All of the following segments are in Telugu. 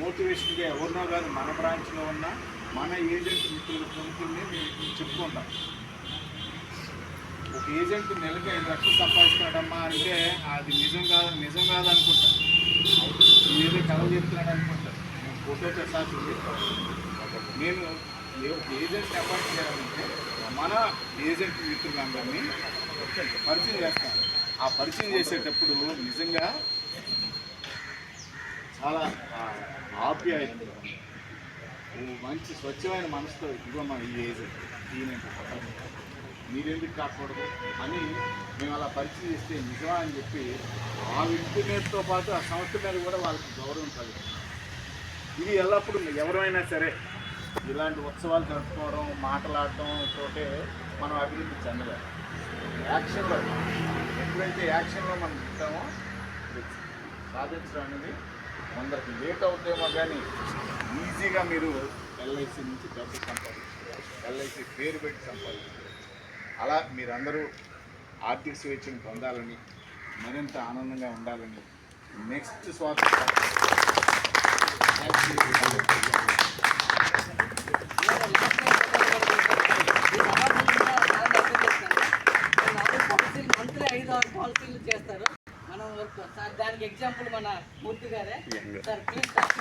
మోటివేషన్గా ఎవరినో కానీ మన బ్రాంచ్లో ఉన్న మన ఏజెంట్ మిత్రులు ప్రముఖుల్ని మేము చెప్పుకుంటాం. ఒక ఏజెంట్ నెలకి ఐదు లక్షలు సంపాదిస్తున్నాడమ్మా అంటే అది నిజం కాదు నిజం కాదు అనుకుంటా. ఏదో కథ చెప్తున్నాడు అనుకుంటారు నేను ఫోటోతో సాక్షి నేను ఒక ఏజెంట్ అపాయింట్ చేయాలంటే మన ఏజెంట్ మిత్రులందరినీ పరిచయం చేస్తాను. ఆ పరిచయం చేసేటప్పుడు నిజంగా చాలా ఆ, ఆప్యాయత మంచి స్వచ్ఛమైన మనసుతో ఇదిగో మా ఈ ఏజ్ ఈయన మీరెందుకు కాకూడదు? అని మేము అలా పరిచయం చేస్తే నిజమా అని చెప్పి ఆ వ్యక్తి మీదతో పాటు ఆ సంస్థ మీద కూడా వాళ్ళకి గౌరవం కలుగుతుంది ఇది ఎల్లప్పుడూ ఎవరైనా సరే ఇలాంటి ఉత్సవాలు జరుపుకోవడం మాట్లాడటం తోటే మనం అభివృద్ధి చెందలేము యాక్షన్లో ఎప్పుడైతే యాక్షన్లో మనం ఉంటామో సాధించడం అనేది కొందరికి లేట్ అవుతేమో కానీ ఈజీగా మీరు ఎల్ఐసి నుంచి డబ్బు సంపాదించుకోవచ్చు. ఎల్ఐసి పేరు పెట్టి సంపాదించుకోవచ్చు. అలా మీరందరూ ఆర్థిక స్వేచ్ఛను పొందాలని మరింత ఆనందంగా ఉండాలని నెక్స్ట్ స్వాతంత్ర మంత్లీ ఐదు ఆరు పాలసీలు చేస్తారు మనం వర్క్ సార్ దానికి ఎగ్జాంపుల్ మన మూర్తి గారే. సార్ ప్లీజ్ సార్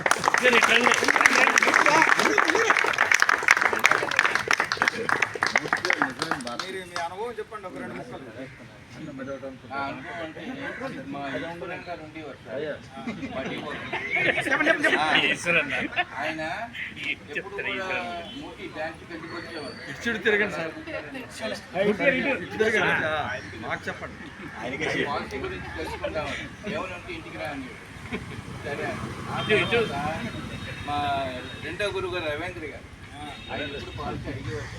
మీరు మీ అనుభవం చెప్పండి ఒక రెండు ముక్కలు అనుభవం అంటే మా ఉండేవారు ఆయన ఎప్పుడు తిరగండి సార్ మాకు చెప్పండి. పాలసీ గురించి తెలుసుకుందామని ఇంటికి రాని సరే ఆ తర్వాత మా రెండో గురువు గారు రవీంద్ర గారు ఆయన పాలసీ అడిగేవారు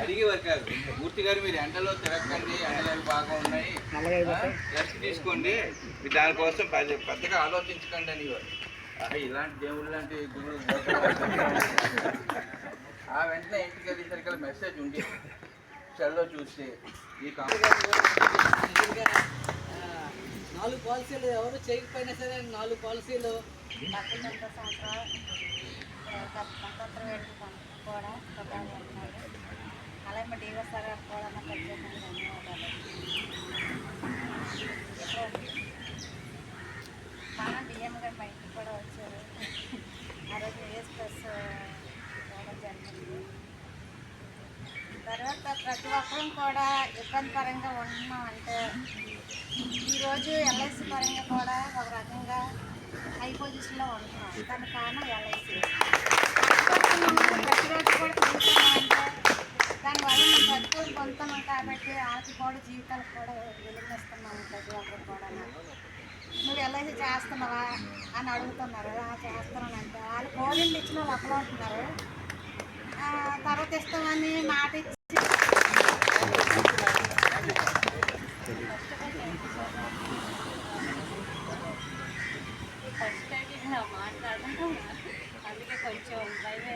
అడిగేవారు కాదు. మూర్తి గారు మీరు ఎండలో తిరగకండి ఎండలు బాగా ఉన్నాయి రెస్ట్ తీసుకోండి. మీరు దానికోసం పెద్ద- పెద్దగా ఆలోచించకండి అనేవారు. ఇలాంటి దేవుళ్ళు లాంటి గురువు ఆ వెంటనే ఇంటికి వెళ్ళేసరికి మెసేజ్ ఉంది సెల్లో చూస్తే ఈ నాలుగు పాలసీలు ఎవరు చేయకపోయినా సరే నాలుగు పాలసీలు పద్దెనిమిది సంవత్సరాలు స్వతంత్ర వేడుక కూడా ప్రధాని అంటున్నారు అలాగే మా డివైఎస్ఆర్ గారు కూడా నాకు ప్రత్యేకంగా ధన్యవాదాలు మన డిఎం గారు మా ఇంటికి కూడా వచ్చారు ఆ రోజు ఏఎస్ ప్లస్ రావడం జరిగింది తర్వాత ప్రతి ఒక్కరం కూడా ఇబ్బంది పరంగా ఉన్నాం అంటే ఈరోజు ఎల్ఐసి పరంగా కూడా ఒక రకంగా హై తన ఉంటున్నాం దానికి కారణం ఎల్ఐసి ప్రతిరోజు కూడా తిరుగుతున్నామంటే దానివల్ల మేము ప్రతికూలు పొందుతున్నాం కాబట్టి వాళ్ళకి కూడా జీవితాలకు కూడా వెలుగునిస్తున్నాము ప్రతి ఒక్కరు కూడా నువ్వు ఎల్ఐసి చేస్తున్నావా అని అడుగుతున్నారు చేస్తున్నాను చేస్తున్నానంటే వాళ్ళు కోడింగ్ ఇచ్చిన వాళ్ళు అక్కడ ఉంటున్నారు తర్వాత ఇస్తామని మాట ఇచ్చి ఫస్ట్ టైం ఇలా మాట్లాడడం అందుకే కొంచెం భయం వేసి నేను రాలేదు ఇక్కడ వచ్చినప్పుడు మా ఆఫీసర్స్కి అండ్ మా ఏజెన్సీ అందరికీ నమస్తే అండి ఇంటి దగ్గర ఉండి కూడా వర్క్ చేసి ఇంటి చూసుకొని కూడా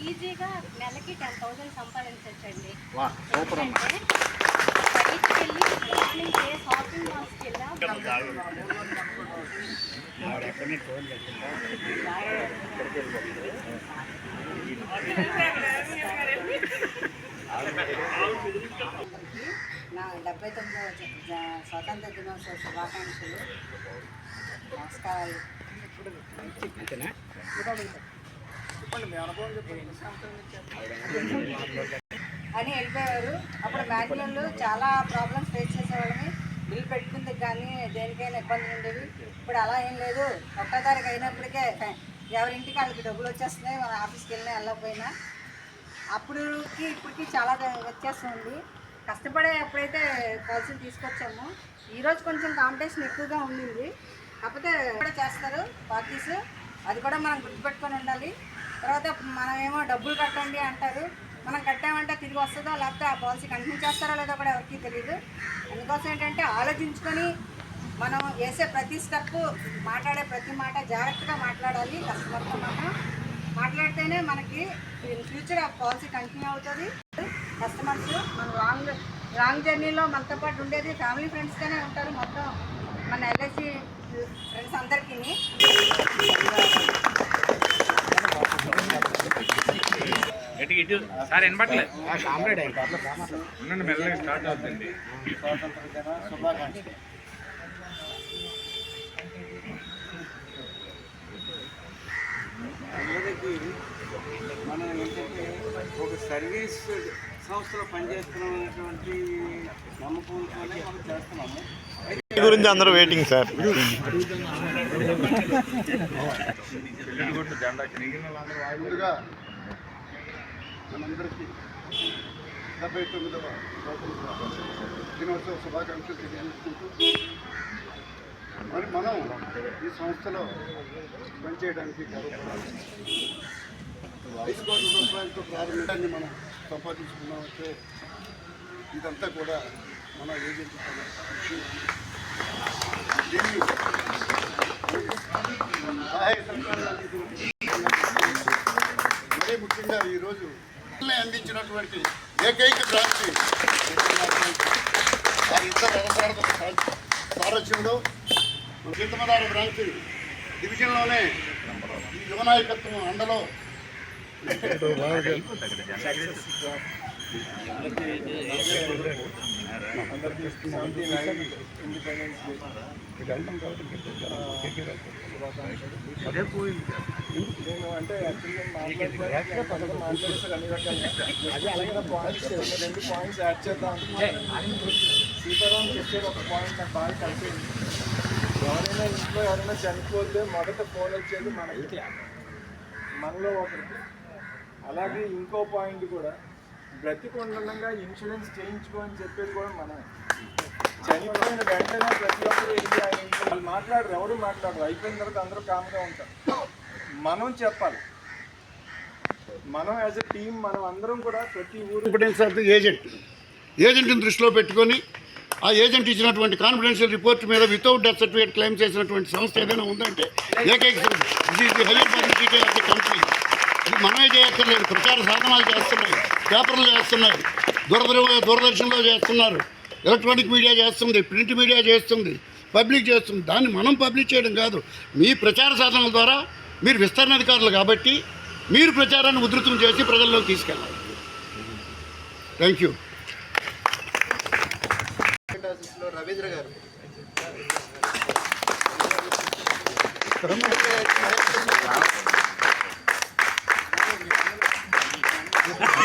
ఈజీగా నెలకి టెన్ థౌసండ్ సంపాదించవచ్చండి బయటికి వెళ్ళి మార్నింగ్ ఏ షాపింగ్ మాల్స్కి వెళ్ళా నా డెబ్బై తొమ్మిదవ జ- స్వాతంత్ర దినోత్సవ శుభాకాంక్షలు. నమస్కారాలు. అని వెళ్ళిపోయారు. అప్పుడు మాన్యువల్ చాలా ప్రాబ్లమ్స్ ఫేస్ చేసేవాళ్ళని బిల్ పెట్టుకుంది కానీ దేనికైనా ఇబ్బందులు ఉండేవి ఇప్పుడు అలా ఏం లేదు. ఒక్కో తారీఖు అయినప్పటికే ఎవరింటికి వాళ్ళకి డబ్బులు వచ్చేస్తున్నాయి మన ఆఫీస్కి వెళ్ళినా వెళ్ళకపోయినా. అప్పుడుకి ఇప్పటికి చాలా వచ్చేస్తుంది వ్యత్యాసం ఉంది. కష్టపడే ఎప్పుడైతే పాలసీలు తీసుకొచ్చామో ఈరోజు కొంచెం కాంపిటీషన్ ఎక్కువగా ఉండింది. కాకపోతే కూడా చేస్తారు పార్టీస్. అది కూడా మనం గుర్తుపెట్టుకొని ఉండాలి. తర్వాత మనం ఏమో డబ్బులు కట్టండి అంటారు. మనం కట్టామంటే తిరిగి వస్తుందో లేకపోతే ఆ పాలసీ కంటిన్యూ చేస్తారో లేదో కూడా ఎవరికి తెలియదు అందుకోసం ఏంటంటే ఆలోచించుకొని మనం వేసే ప్రతి స్టెప్ మాట్లాడే ప్రతి మాట జాగ్రత్తగా మాట్లాడాలి కస్టమర్తో మనం మాట్లాడితేనే మనకి ఇన్ ఫ్యూచర్ ఆ పాలసీ కంటిన్యూ అవుతుంది. కస్టమర్స్ మన లాంగ్ లాంగ్ జర్నీలో మనతో పాటు ఉండేది ఫ్యామిలీ ఫ్రెండ్స్గానే ఉంటారు మొత్తం మన ఎల్ఐసి ఫ్రెండ్స్ అందరికీ ఇటు సార్ వినపట్లే. ఉండండి మెల్లగా స్టార్ట్ అవుతుంది. మనం ఏంటంటే ఒక సర్వీస్ సంస్థలో పనిచేస్తున్నాం అనేటువంటి నమ్మకంతోనే మనం చేస్తున్నాము. గురించి అందరూ వెయిటింగ్ సార్ పిల్లలు మనందరికీ డెబ్బై తొమ్మిదవ స్వాతంత్ర దినోత్సవ శుభాకాంక్షలు తెలియజేసుకుంటూ మరి మనం ఈ సంస్థలో పనిచేయడానికి గర్వపడాలి. ఐదు కోట్ల రూపాయలతో ప్రారంభించాన్ని మనం సంపాదించుకున్నామంటే ఇదంతా కూడా మన ఏజెంట్ దీన్ని సహాయ సహకారాలు మరీ ముఖ్యంగా ఈరోజు అందించినటువంటి ఏకైక బ్రాంచ్ ఆ ఇద్దరు అవసరాలతో సారథ్యంలో సీతమదార బ్రాంచ్ డివిజన్లోనే ఈ యువ అదే అండలో నేను అంటే యాక్చువల్గా అలాగే పాయింట్స్ రెండు పాయింట్స్ యాడ్ చేద్దాం సీతారాం చెప్పేది ఒక పాయింట్ నాకు బాగా కలిసింది ఎవరైనా ఇంట్లో ఎవరైనా చనిపోతే మొదట ఫోన్ వచ్చేది మనకి మనలో ఒకరికి అలాగే ఇంకో పాయింట్ కూడా బ్రతికుండగా ఇన్సూరెన్స్ చేయించుకో అని చెప్పేది కూడా మనమే చనిపోయిన వెంటనే ప్రతి ఒక్కరు వెళ్ళి ఆయన వాళ్ళు మాట్లాడరు ఎవరు మాట్లాడరు. అయిపోయిన తర్వాత అందరూ కామ్గా ఉంటారు. మనం చెప్పాలి. మనం యాజ్ ఎ టీం మనం అందరం కూడా ప్రతి ఊరు ఆఫ్ ది ఏజెంట్ ఏజెంట్ని దృష్టిలో పెట్టుకొని ఆ ఏజెంట్ ఇచ్చినటువంటి కాన్ఫిడెన్షియల్ రిపోర్ట్ మీద వితౌట్ డెత్ సర్టిఫికేట్ క్లెయిమ్ చేసినటువంటి సంస్థ ఏదైనా ఉందంటే ఏకైక హైయర్ పబ్లిసిటీ మనమే చేయక్కర్లేదు ప్రచార సాధనాలు చేస్తున్నాయి పేపర్లు చేస్తున్నాయి దూరదర్శ దూరదర్శన్లో చేస్తున్నారు. ఎలక్ట్రానిక్ మీడియా చేస్తుంది ప్రింట్ మీడియా చేస్తుంది పబ్లిక్ చేస్తుంది. దాన్ని మనం పబ్లిక్ చేయడం కాదు. మీ ప్రచార సాధనాల ద్వారా మీరు విస్తరణ అధికారులు కాబట్టి మీరు ప్రచారాన్ని ఉధృతం చేసి ప్రజల్లోకి తీసుకెళ్ళాలి. థ్యాంక్ యూ రవీంద్ర గారు.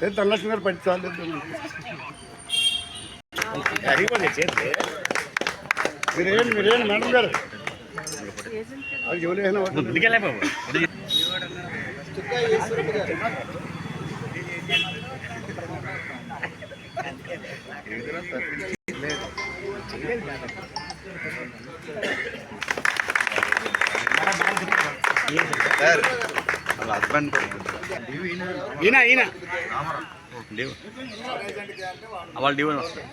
ఏ ధనలక్ష్మి గారు పట్టి చాలు మీరేంటి మీరేంటి మేడం గారు? అది ఎవరైనా సార్ వాళ్ళ హస్బెండ్ ఈయన ఈయన. వాళ్ళ డివోన్ వస్తారు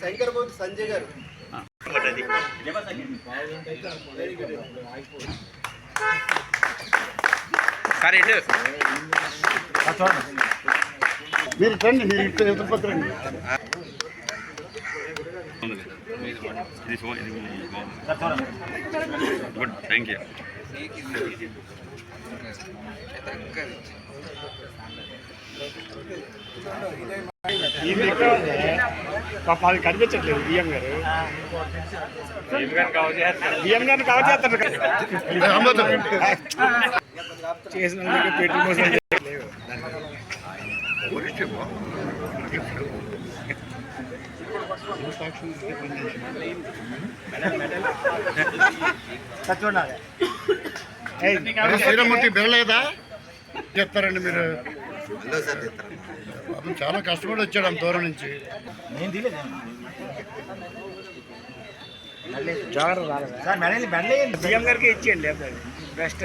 శంకరబాబు సంజయ్ గారు సార్ ఇటు మీరు రండి మీరు ఇటు ఎదురు పక్క రండి గుడ్ థ్యాంక్ యూ అది కనిపించట్లేదు బియ్యం గారు. బియ్యం గారిని కవర్ చేస్తారు చేసిన పెట్టి మోసం చేయలేదు. శ్రీరామూర్తి బిడలేదా చెప్తారండి మీరు. చాలా కష్టపడి వచ్చాడు అంత దూరం నుంచి. సీఎం గారికి ఇచ్చేయండి బెస్ట్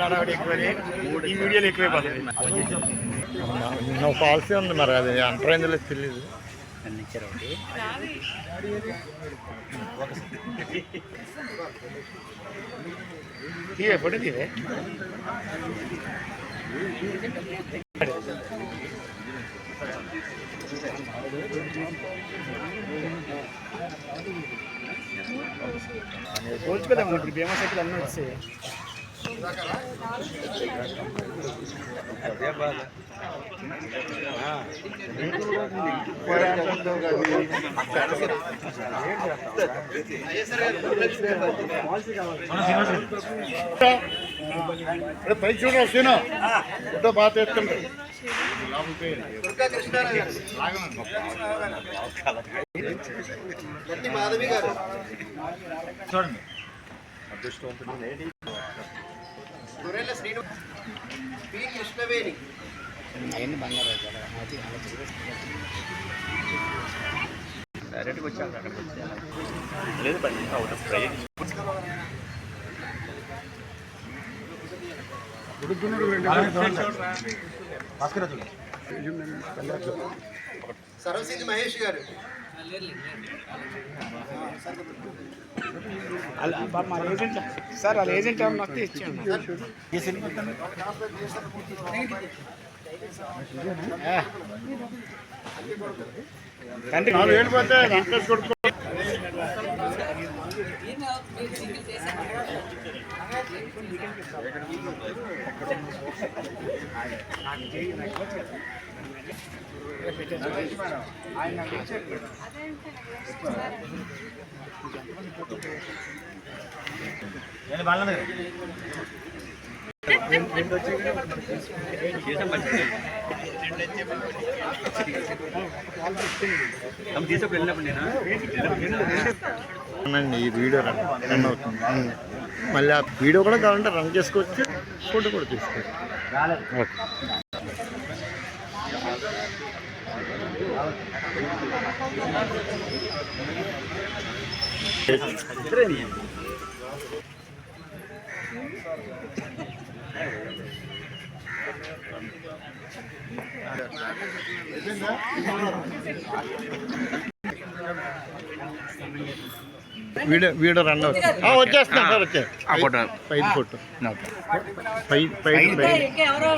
హడావిడి ఎక్కువని ఈ వీడియోలు ఎక్కువైపోతుంది పాలసీ ఉంది మరి అది అంతరైందో తెలియదు తీవే ఫోటో తీవే పోల్చుకోదాం ఇప్పుడు బీమా సైకిల్ అన్నీ వచ్చాయి. అదే బాధ అరే పై చూడ సీను ఫోటో బాగా తెస్తుంది డైరెక్ట్గా వచ్చాను అక్కడికి వచ్చాను లేదు బండి సార్ వాళ్ళ ఏజెంట్ ఏమన్నా వస్తే ఇచ్చాను తండ్రి అవునండి ఈ వీడియో రన్ రన్ అవుతుంది. మళ్ళీ ఆ వీడియో కూడా కావాలంటే రన్ చేసుకోవచ్చు ఫోటో కూడా తీసుకోవచ్చు. ఓకే. వీడియో వీడియో రన్ అవుతుంది ఆ, వచ్చేస్తున్నాం సార్ వచ్చే. ఆ ఫోటో. పైన ఫోటో. పై పైన ఎవరో